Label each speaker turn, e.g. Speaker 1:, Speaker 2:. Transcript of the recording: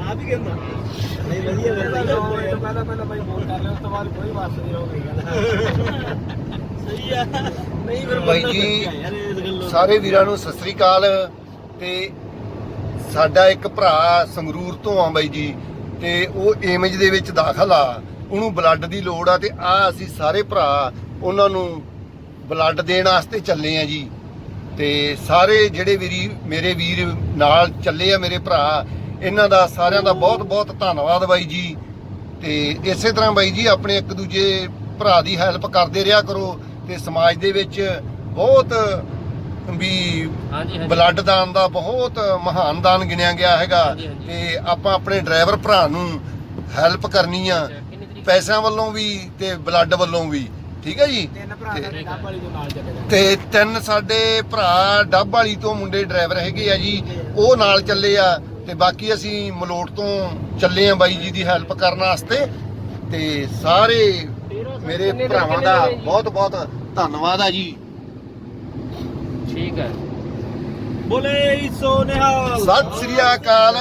Speaker 1: ਆ ਵੀ ਕਹਿੰਦਾ। ਨਹੀਂ ਵਧੀਆ ਵਧੀਆ ਪਹਿਲਾਂ ਪਹਿਲਾਂ ਬਾਈ ਫੋਨ ਕਰ ਲਿਆ ਉਸ ਤੋਂ ਬਾਅਦ ਕੋਈ ਵਾਸਤਾ ਨਹੀਂ ਰਹੂਗੀ ਗੱਲ ਸਹੀ ਆ। ਨਹੀਂ ਫਿਰ
Speaker 2: ਬਾਈ
Speaker 1: ਬੰਦਾ
Speaker 2: ਜੀ, ਸਾਰੇ ਵੀਰਾਂ ਨੂੰ ਸਤਿ ਸ੍ਰੀ ਅਕਾਲ। ਤੇ ਸਾਡਾ ਇੱਕ ਭਰਾ ਸੰਗਰੂਰ ਤੋਂ ਆ ਬਾਈ ਜੀ ਤੇ ਉਹ ਏਮਜ ਦੇ ਵਿੱਚ ਦਾਖਲ ਆ। ਉਹਨੂੰ ਬਲੱਡ ਦੀ ਲੋੜ ਆ ਤੇ ਆ ਅਸੀਂ ਸਾਰੇ ਭਰਾ ਉਹਨਾਂ ਨੂੰ ਬਲੱਡ ਦੇਣ ਵਾਸਤੇ ਚੱਲੇ ਆ ਜੀ। ਤੇ ਸਾਰੇ ਜਿਹੜੇ ਵੀਰੀ ਮੇਰੇ ਵੀਰ ਨਾਲ ਚੱਲੇ ਆ ਮੇਰੇ ਭਰਾ ਇਹਨਾਂ ਦਾ ਸਾਰਿਆਂ ਦਾ ਬਹੁਤ ਬਹੁਤ ਧੰਨਵਾਦ ਬਾਈ ਜੀ। ਤੇ ਇਸੇ ਤਰ੍ਹਾਂ ਬਾਈ ਜੀ ਆਪਣੇ ਇੱਕ ਦੂਜੇ ਭਰਾ ਦੀ ਹੈਲਪ ਕਰਦੇ ਰਿਹਾ ਕਰੋ ਤੇ ਸਮਾਜ ਦੇ ਵਿੱਚ ਬਹੁਤ ਵੀ ਬਲੱਡ ਦਾਨ ਦਾ ਬਹੁਤ ਮਹਾਨ ਦਾਨ ਗਿਣਿਆ ਗਿਆ ਹੈਗਾ। ਤੇ ਆਪਾਂ ਆਪਣੇ ਡਰਾਈਵਰ ਭਰਾ ਨੂੰ ਹੈਲਪ ਕਰਨੀ ਆ ਪੈਸਿਆਂ ਵੱਲੋਂ ਵੀ ਤੇ ਬਲੱਡ ਵੱਲੋਂ ਵੀ। ਠੀਕ ਹੈ ਜੀ?
Speaker 1: ਤਿੰਨ ਭਰਾ
Speaker 2: ਤੇ-
Speaker 1: ਸਾਡੇ ਡੱਬ ਵਾਲੀ ਤੋਂ ਨਾਲ ਚੱਲੇ ਗਏ
Speaker 2: ਤੇ ਤਿੰਨ ਸਾਡੇ ਭਰਾ ਡੱਬ ਵਾਲੀ ਤੋਂ ਮੁੰਡੇ ਡਰਾਈਵਰ ਹੈਗੇ ਆ ਜੀ ਉਹ ਨਾਲ ਚੱਲੇ ਆ ਤੇ ਬਾਕੀ ਅਸੀਂ ਮਲੋਟ ਤੋਂ ਚੱਲੇ ਆ ਬਾਈ ਜੀ ਦੀ ਹੈਲਪ ਕਰਨ ਵਾਸਤੇ ਤੇ ਸਾਰੇ ਮੇਰੇ ਭਰਾਵਾਂ ਦਾ ਬਹੁਤ ਬਹੁਤ ਧੰਨਵਾਦ ਆ ਜੀ।
Speaker 3: ਠੀਕ ਹੈ।
Speaker 1: ਬੋਲੇ ਸੋ ਨਿਹਾਲ
Speaker 2: ਸਤਿ ਸ੍ਰੀ ਅਕਾਲ।